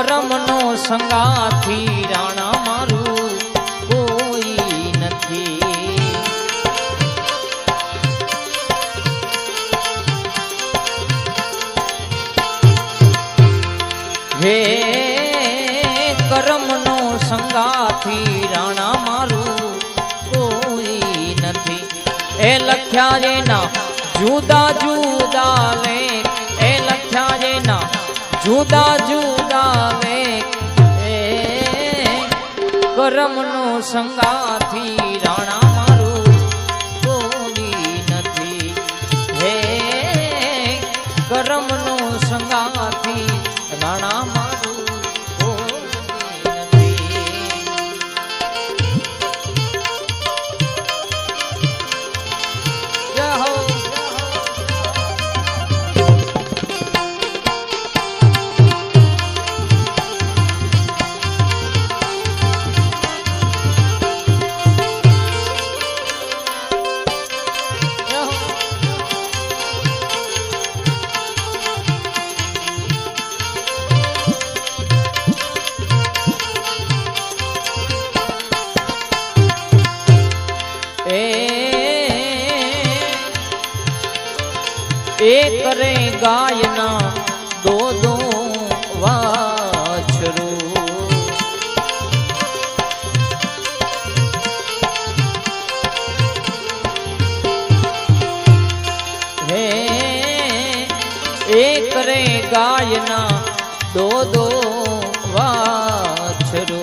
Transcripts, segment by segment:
કરમનો સંગાથી રાણા મારું કોઈ નથી. હે કરમનો સંગાથી રાણા મારું કોઈ નથી. એ લખ્યા જેના જુદા જુદા લે એ લખ્યા જેના જુદા જુદા વે. કરમનો સંગાથી રાણા મારું કોઈ નથી. હે કરમનો સંગાથી રાણા મારું એ કરે ગાયના દો દો વાછરું એક રે ગાયના દો દો વાછરો.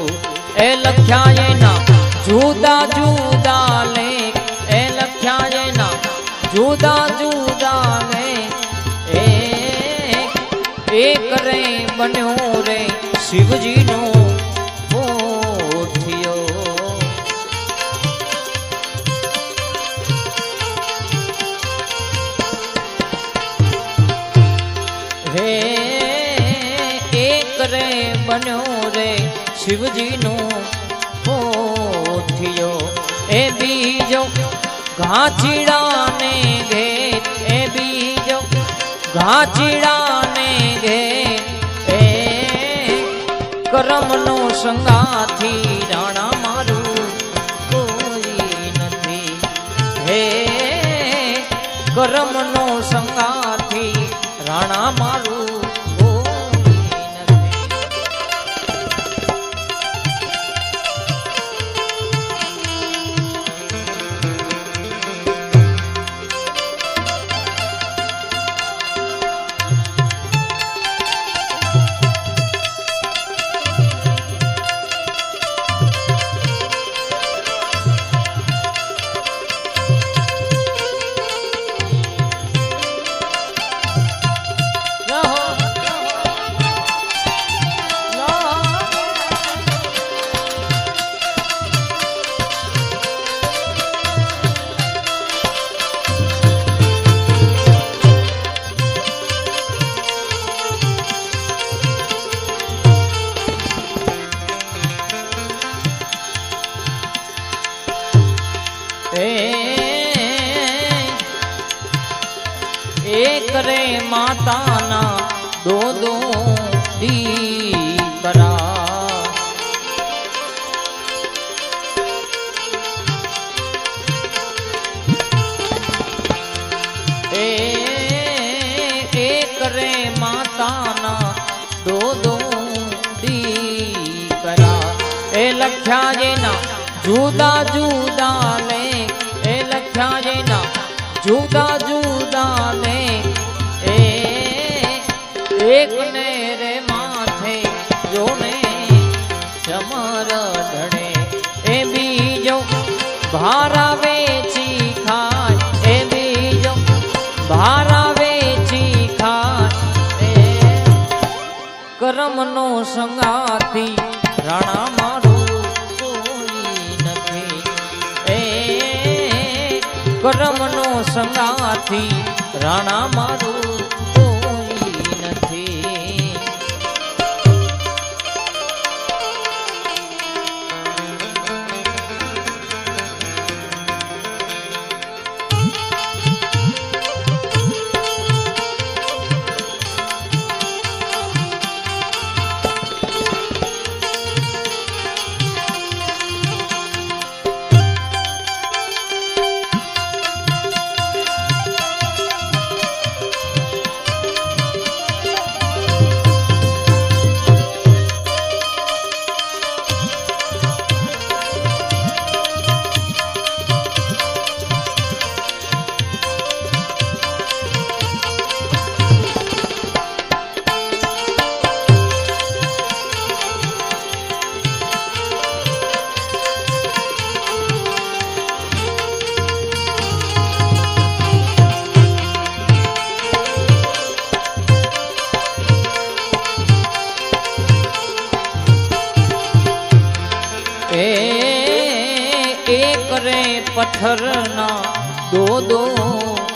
એ લખ્યા એના જુદા જુદા જુદા જુદા ને એક રે બન્યો રે શિવજીનો રે બન્યો રે શિવજીનો પોથિયો ઘાચીડાને ઘેર એ બીજો ગાંચીડાને ઘેર એ કરમનો સંગાથી રાણા મારું કોઈ નથી. હે કરમનો સંગાથી રાણા મારું એક રે માતાના દો દો દીકરા એ એક રે માતાના દો દો દીકરા એ લખ્યા જેના જુદા જુદા એ જેના જુદા જુદા ને એ એક ને રે માથે જોને ચમર ઢળે એ બીજો ભારા વેચી ખાય, એ બીજો ભારા વેચી ખાય. કરમનો સંગાથી રાણા કરમનો સંગાથી રાણા મારું પથ્થરના દો દો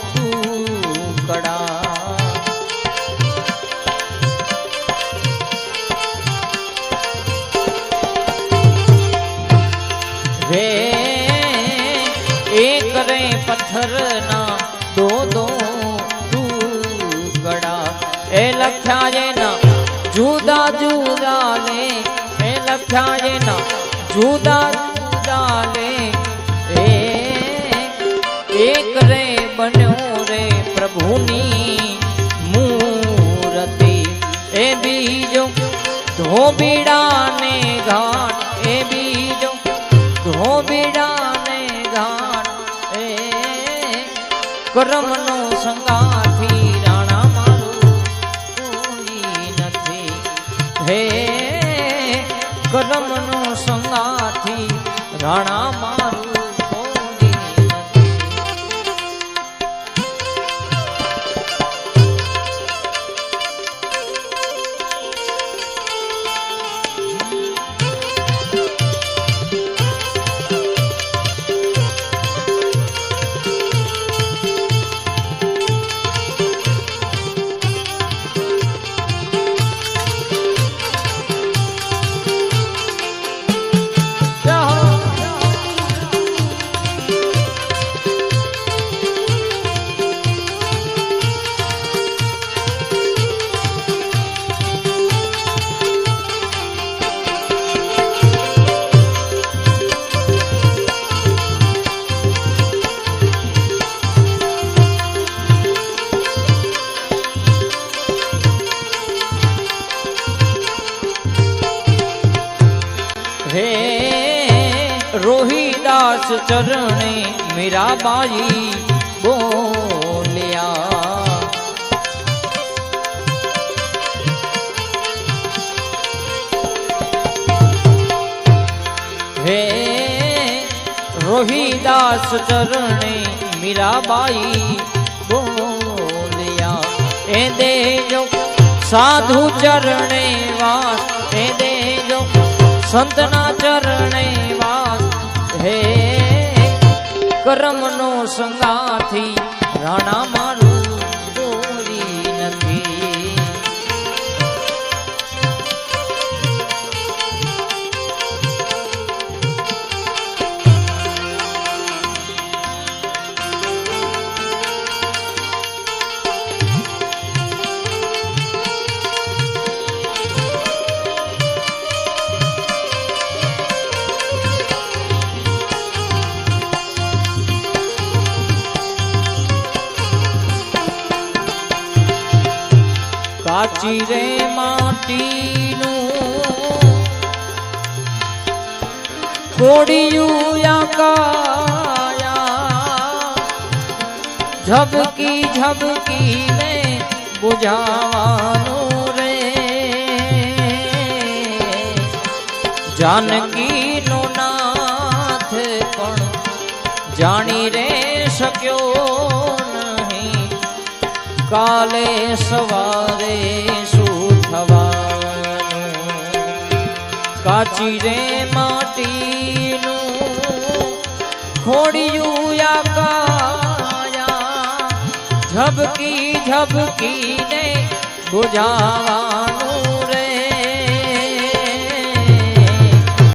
ટુકડા. રે, એક રે પથ્થરના દો દો ટુકડા. એ લખ્યા એના જુદા જુદા લે, એ લખ્યા એના જુદા એક રે બન્યો રે પ્રભુની મૂરતિ. એ બીજો ધોબીડાને ઘાટ, એ બીજો ધોબીડાને ઘાટ. એ કરમનો સંગાથી રાણા મારું કોઈ નથી. હે કરમનો સંગાથી રાણા चरणे मेरा बाई बोलिया। हे रोहिदास चरणे मेरा बाई बोलिया। ए दे जो साधु चरणे वास, ए दे जो संतना चरणे वास। हे કરમનો સંગાથી રાણા કાચી રે માટીનું કોડિયું આકાયા ઝબકી ઝબકી ને બુજાવાનું રે. જાનકી નો નાથ પણ જાણી રે શક્યો. કાલે સવારે શું થવાનું કાચી રે માટીનું ખોડિયું ઝબકી ઝબકીને બુઝાવાનું